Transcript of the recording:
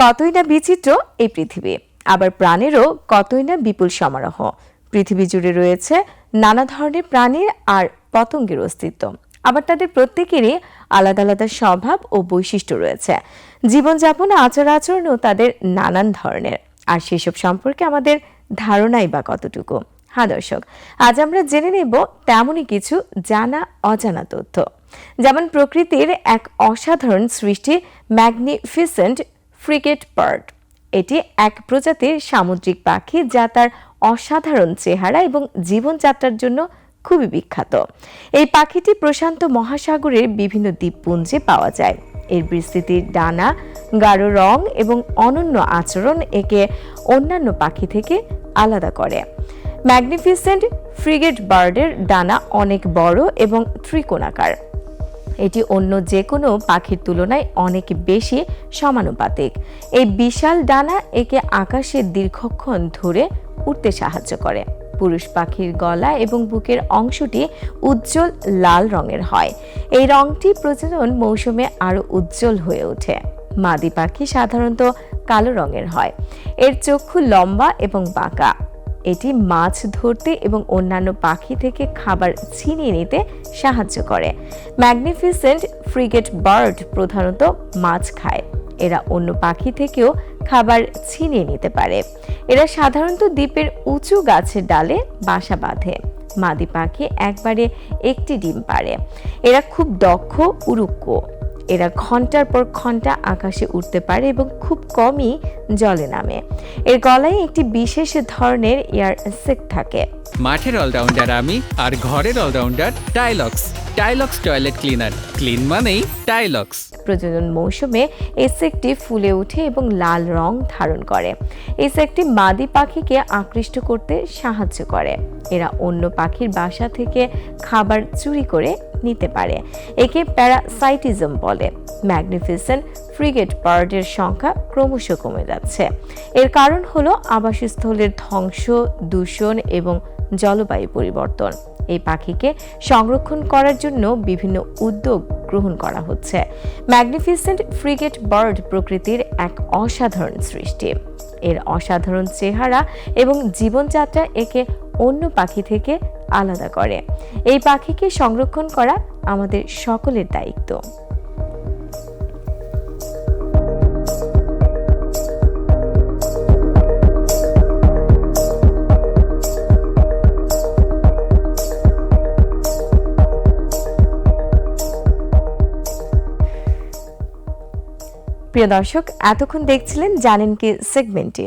কতই না বিচিত্র এই পৃথিবী। আবার প্রাণেরও কতই না বিপুল সমারোহ। পৃথিবী জুড়ে রয়েছে নানা ধরনের প্রাণীর আর পতঙ্গের অস্তিত্ব। আবার তাদের প্রত্যেকেরই আলাদা আলাদা স্বভাব ও বৈশিষ্ট্য রয়েছে। জীবনযাপন, আচার আচরণও তাদের নানান ধরনের। আর সেসব সম্পর্কে আমাদের ধারণাই বা কতটুকু? হ্যাঁ দর্শক, আজ আমরা জেনে নেব তেমনই কিছু জানা অজানা তথ্য। যেমন প্রকৃতির এক অসাধারণ সৃষ্টি ম্যাগনিফিসেন্ট ফ্রিগেট বার্ড। এটি এক প্রজাতির সামুদ্রিক পাখি যা তার অসাধারণ চেহারা এবং জীবনযাত্রার জন্য খুবই বিখ্যাত। এই পাখিটি প্রশান্ত মহাসাগরের বিভিন্ন দ্বীপপুঞ্জে পাওয়া যায়। এর বিস্তৃতির ডানা, গাঢ় রং এবং অনন্য আচরণ একে অন্যান্য পাখি থেকে আলাদা করে। ম্যাগনিফিসেন্ট ফ্রিগেট বার্ডের ডানা অনেক বড় এবং ত্রিকোণাকার। এটি অন্য যে কোনো পাখির তুলনায় অনেক বেশি সমানুপাতিক। এই বিশাল ডানা একে আকাশে দীর্ঘক্ষণ ধরে উঠতে সাহায্য করে। পুরুষ পাখির গলা এবং বুকের অংশটি উজ্জ্বল লাল রঙের হয়। এই রংটি প্রজনন মৌসুমে আরও উজ্জ্বল হয়ে ওঠে। মাদি পাখি সাধারণত কালো রঙের হয়। এর চক্ষু লম্বা এবং বাঁকা। এটি মাছ ধরতে এবং অন্যান্য পাখি থেকে খাবার ছিনিয়ে নিতে সাহায্য করে। ম্যাগনিফিসেন্ট ফ্রিগেট বার্ড প্রধানত মাছ খায়। এরা অন্য পাখি থেকেও খাবার ছিনিয়ে নিতে পারে। এরা সাধারণত দ্বীপের উঁচু গাছের ডালে বাসা বাঁধে। মাদি পাখি একবারে একটি ডিম পারে এরা খুব দক্ষ উরুক্ষ এরা ঘণ্টার পর ঘণ্টা আকাশে উঠতে পারে এবং খুব কমই জলে নামে। এর গলায় একটি বিশেষ ধরনের এয়ার সেক থাকে। মাঠের অলরাউন্ডার আমি আর ঘরের allrounder Tilex Tilex toilet cleaner clean মানেই টাইলক্স প্রজনন মৌসুমে এই সেকটি ফুলে ওঠে এবং লাল রং ধারণ করে। এই সেকটি মাদি পাখিকে আকৃষ্ট করতে সাহায্য করে। এরা অন্য পাখির বাসা থেকে খাবার চুরি করে নিতে পারে। একে প্যারাসাইটিজম বলে। ম্যাগনিফিসেন্ট ফ্রিগেট বার্ডের সংখ্যা ক্রমশ কমে যাচ্ছে। এর কারণ হলো আবাসস্থলের ধ্বংস, দূষণ এবং জলবায়ু পরিবর্তন। এই পাখিকে সংরক্ষণ করার জন্য বিভিন্ন উদ্যোগ গ্রহণ করা হচ্ছে। ম্যাগনিফিসেন্ট ফ্রিগেট বার্ড প্রকৃতির এক অসাধারণ সৃষ্টি। এর অসাধারণ চেহারা এবং জীবনযাত্রা একে অন্য পাখি থেকে আলাদা করে। এই পাখিকে সংরক্ষণ করা আমাদের সকলের দায়িত্ব। প্রিয় দর্শক এতক্ষণ দেখছিলেন জানেন কি সেগমেন্টটি